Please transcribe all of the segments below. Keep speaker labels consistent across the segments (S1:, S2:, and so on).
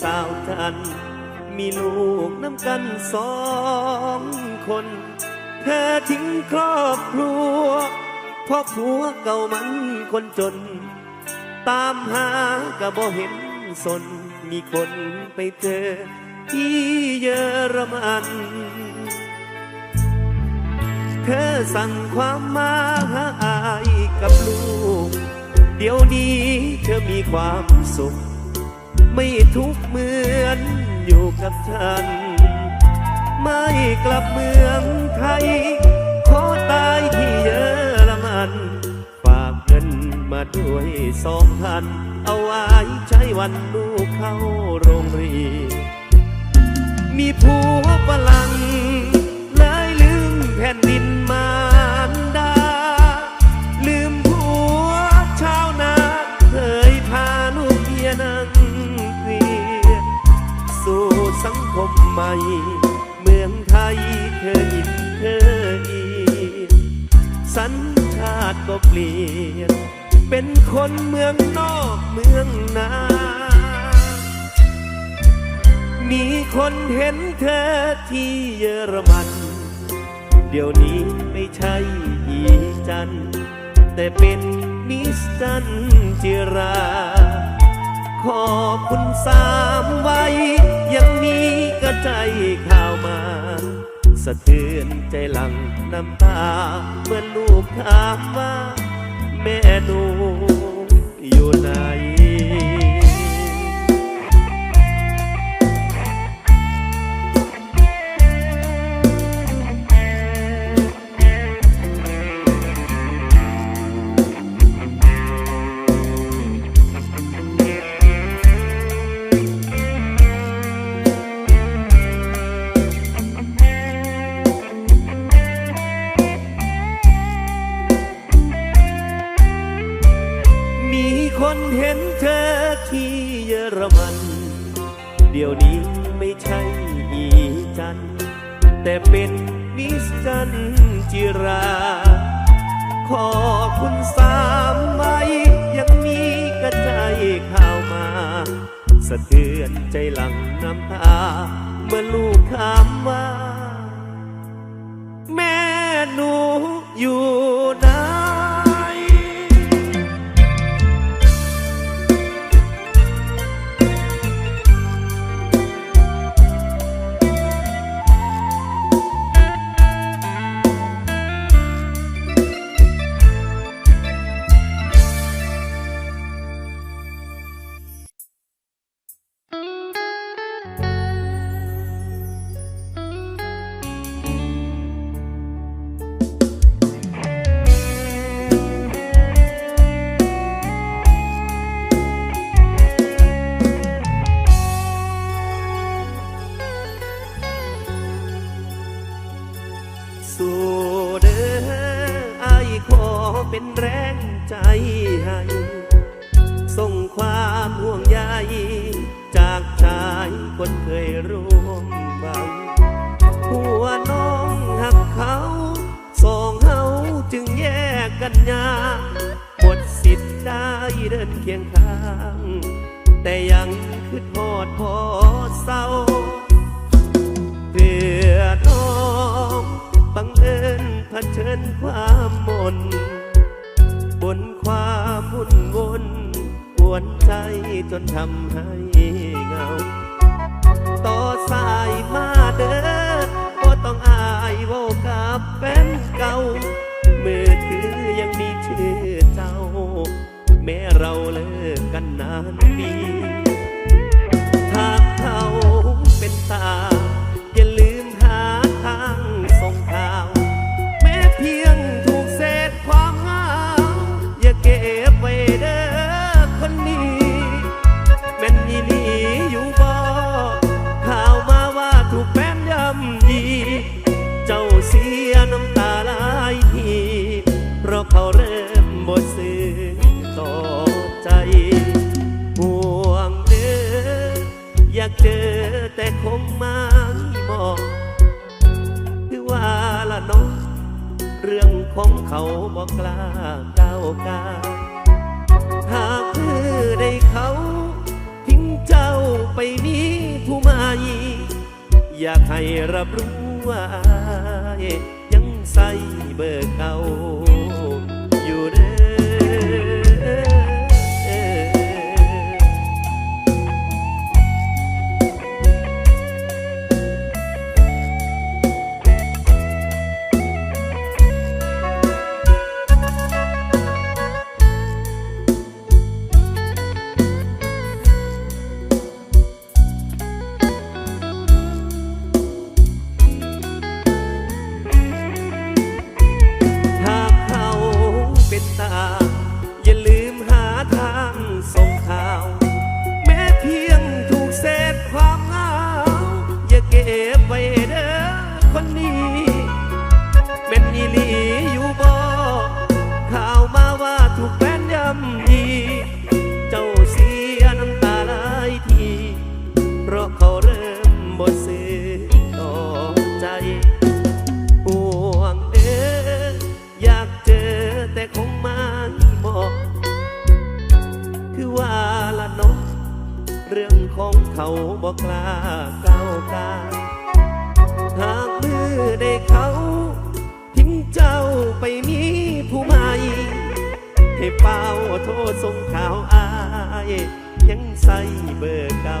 S1: สาวจัน มีลูกน้ำกันสองคนเธอทิ้งครอบครัวเพราะผัวเก่ามันคนจน ตามหากะบ่เห็นสนมีคนไปเจอที่เยอรมัน เธอสั่งความมาหาอายกับลูก เดี๋ยวนี้เธอมีความสุข ไม่ทุกเหมือนอยู่กับฉัน ไม่กลับเมืองไทย ขอตายที่เยอรมัน ฝากเงินมาด้วยสองพัน เอาไว้ใช้วันลูกเข้าโรงเรียนมีผัวฝรั่งเลยลืมแผ่นดิน ปลี่ยน เป็นคนเมืองนอกเมืองนา มีคนเห็นเธอที่เยอรมัน เดี๋ยวนี้ไม่ใช่อีจัน แต่เป็นมิสจันจิรา ขอบคุณสามไว้ยังมีกระใจข่าวมา สะเทือนใจหลังน้ำตา เมื่อลูกถามว่า แม่หนูอยู่ไหนะเทือนใจหลังน้ำตา เมื่อลูกถามว่า แม่หนูอยู่ไหน เดินเคียงข้าง แต่ยังคือทอดพอเศร้าเพื่อน้องบังเอิญเผชิญความมน บนความวุ่นวนปวนใจจนทำให้เงา ต่อสายมาเด้อก็ต้องอายว่ากับแฟนเก่า กันนานปี บอกกล้าก้าวกายหากเธอได้เขาทิ้งเจ้าไปมีผู้ใหม่อยากให้รับรู้ว่าอยยังใส่เบอร์เก่า บอกกล้าก้าวกาหากมือได้เขาทิ้งเจ้าไปมีผู้ใหม่ให้เป้าโทษสงข่าวอาย ยังใส่เบอร์เก่า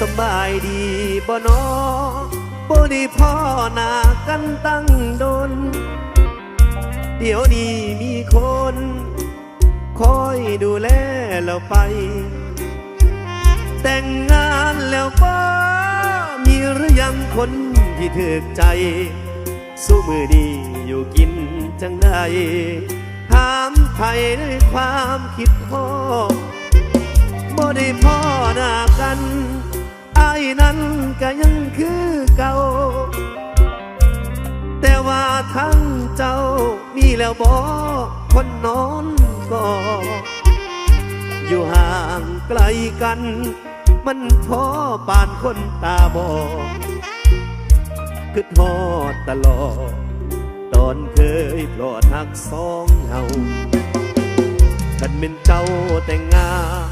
S1: สบายดีบ่นอบ่ด้พ่อหนากันตั้งโดน เดี๋ยวนี้มีคน คอยดูแลเราไป แต่งงานแล้วป้ามีหรือยังคนที่ถึกใจ สู้มือดีอยู่กินจังใดถามไทยด้วยความคิดพ่อบ่ได้พ่อหน้ากัน นั้นก็ยังคือเก่า แต่ว่าทั้งเจ้ามีแล้วบ่คนนอนก็อยู่ห่างไกลกัน มันท้อปานคนตาบอดคือทอดตลอด ตอนเคยปลอดหักสองเฮาคันเป็นเจ้าแต่งงาน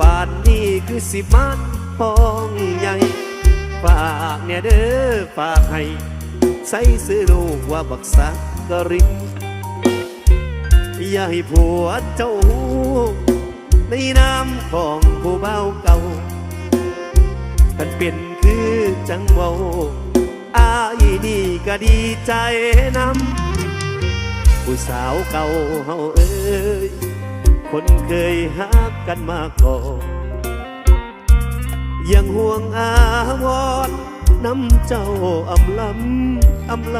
S1: ป่านนี้คือสิมัน ปองใหญ่ฝากเนี่ยเด้อฝากให้ ใส่ซื้อลูกว่าบักสักกะรินอย่าให้ผัวเจ้าหูในนามของผู้เบาเก่าคันเป็นคือจังเว้าอายนี่ก็ดีใจนำผู้สาวเก่าเฮาเอ้ยคนเคยหักกันมาก่อน ยังห่วงอาวรณ์น้ำเจ้าอำลำอำล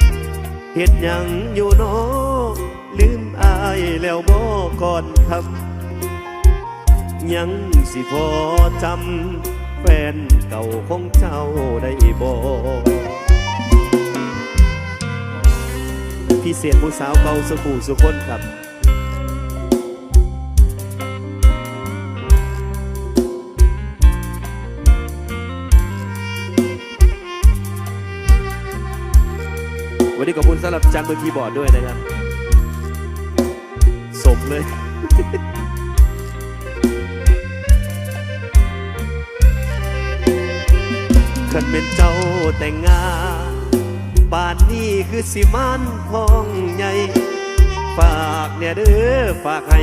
S1: ำเหตุยังอยู่นอลืมอายแล้วบ่ก่อนคำยังสิพอจำแฟนเก่าของเจ้าได้บ่พิเศษผู้สาวเก่าสุขูสุคนครับ วันนี้ขอบคุณสำหรับจันบนคีย์บอร์ดด้วยนะครับ สมเลยคันเป็นเจ้าแต่งงานป่านนี้คือสิมันพองใหญ่ฝากเนี่ยเด้อฝากให้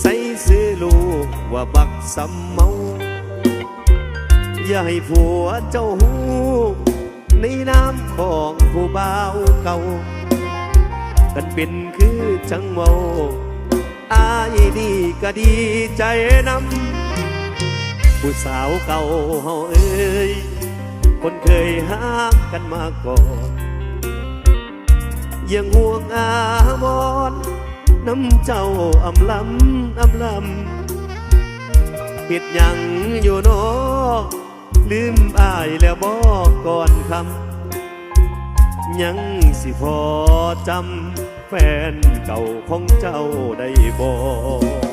S1: ใส่ซื้อลูกว่าบักสำเมา อย่าให้ผัวเจ้าหู ในน้ำของผู้บ่าวเก่ากันเป็นคือจังเมาอายนี่ก็ดีใจนำผู้สาวเก่าเฮาเอ้ยคนเคยหักกันมาก่อนยังห่วงอาวรณ์น้ำเจ้าอำลำอำลำเหตุยังอยู่นอ ลืมอายแล้วบอกก่อนคำยังสิพอจำแฟนเก่าของเจ้าได้บอก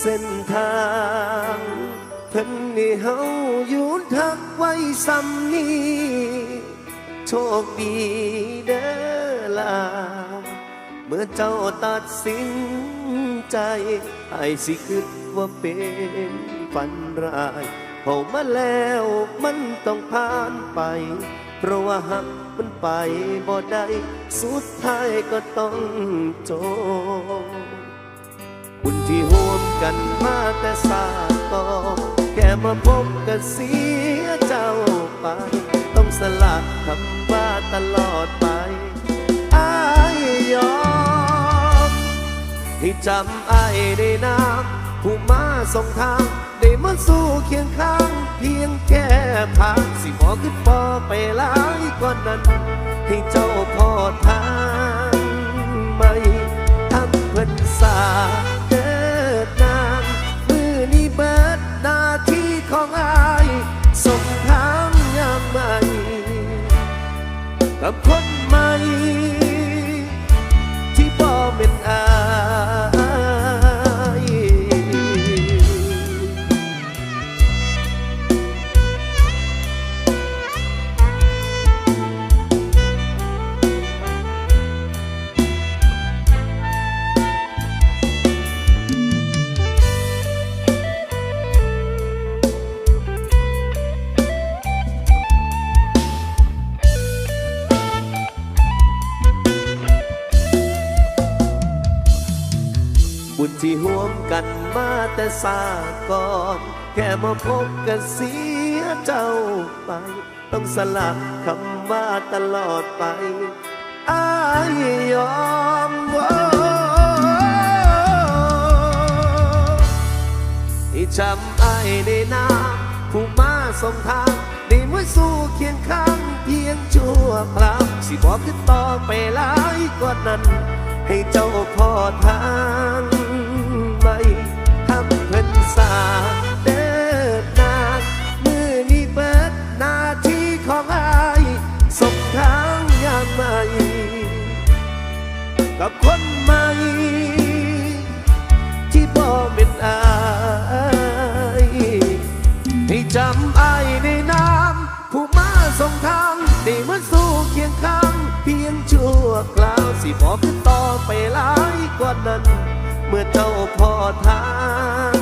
S1: เส้นทางเพิ่นนี่เฮาอยู่ทักไว้ซ้ำนี้โชคดีเด้อล่ะเมื่อเจ้าตัดสินใจไอ้สิคิดว่าเป็นฝันร้ายเข้ามาแล้วมันต้องผ่านไป เพราะว่าหักมันไปบ่ได้ สุดท้ายก็ต้องจบ ที่ห่วมกันมาแต่สาก่อนแค่มาพบกันเสียเจ้าไป ต้องสละคำว่าตลอดไปอายยอมให้จำอายได้นาผู้มาส่งทาง ได้มาสู้เคียงข้าง เพียงแค่พักสิบอกขึ้นปอไปหลายกว่านั้น ให้เจ้าพอทาง กันมาแต่สาก่อนแค่มาพบกันเสียเจ้าไป ต้องสลับคำว่าตลอดไปอายยอมว่าให้จำอายในนาผู้มาส่งทางได้มาสู้เคียงข้างเพียงชั่วคราวสิบอกขึ้นต่อไปหลายกว่านั้น ให้เจ้าพอทาง นสู้เคียงข้างเพียงชั่วคราวสิบอกขึ้นต่อไปหลายกว่านั้น เมื่อเจ้าพอทาง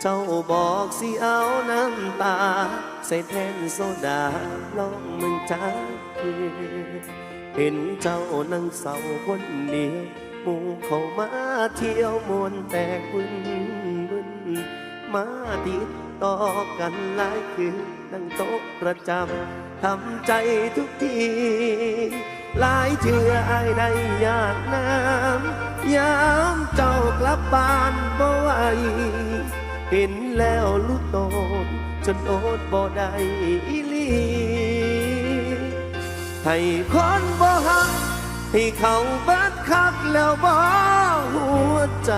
S1: เจ้าบอกสิเอาน้ำตา ใส่แทนโซดาลองมึงจักคือเห็นเจ้านั่งเศร้าคนเดียวหมู่เขามาเที่ยวมวนแตกบึนบึนมาติดต่อกันหลายคืนนั่งโต๊ะประจำทำใจทุกทีหลายเชื่ออายได้อยากน้ำยามเจ้ากลับบ้านบ่ไหว เห็นแล้วลูกโตนจนโอดบ่ได้อีลีให้คนบ่หักให้เขาเบัดคักแล้วบ่หัวใจ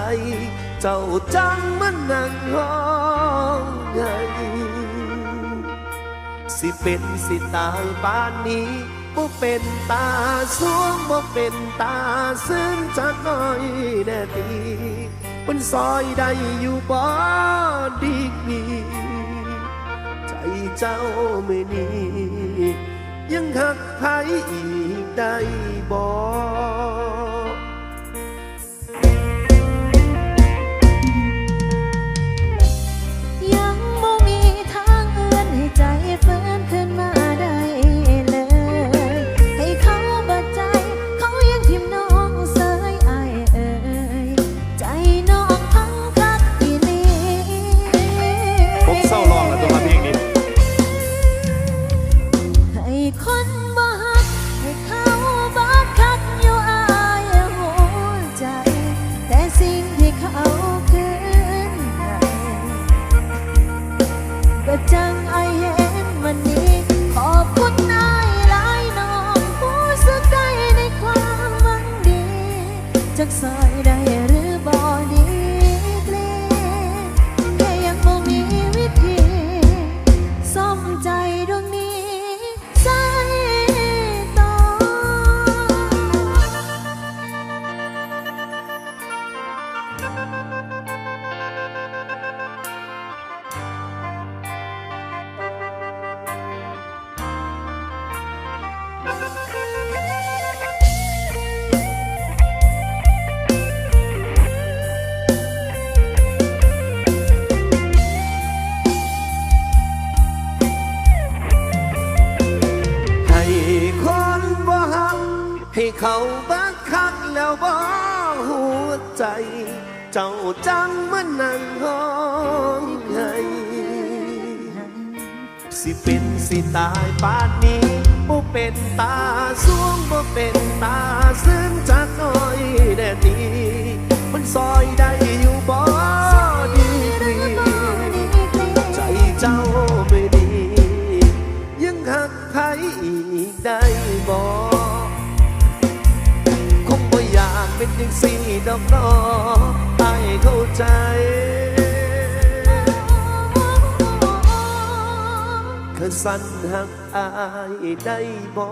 S1: เจ้าจังมันนั่งห้องไงสิเป็นสิตายป่านนี้บ่เป็นตาสวงบ่เป็นตาซึ้งจักหน่อยแน่ที มันซอยได้อยู่บ่ดีมีใจเจ้าไม่นียังหักใครอีกได้บ่
S2: ใจ เจ้าจัง
S3: มัน
S2: นั่งห้องไห้สิ
S1: เป็นสิตายป่านนี้บ่เป็นตาสวงบ่เป็นตาซึ้งจักหน่อยแน่ดีมันซอยได้อยู่บ่ อยากเป็นอย่างสี่ดอกนอให้เข้าใจคือสั่นหักอายได้บ่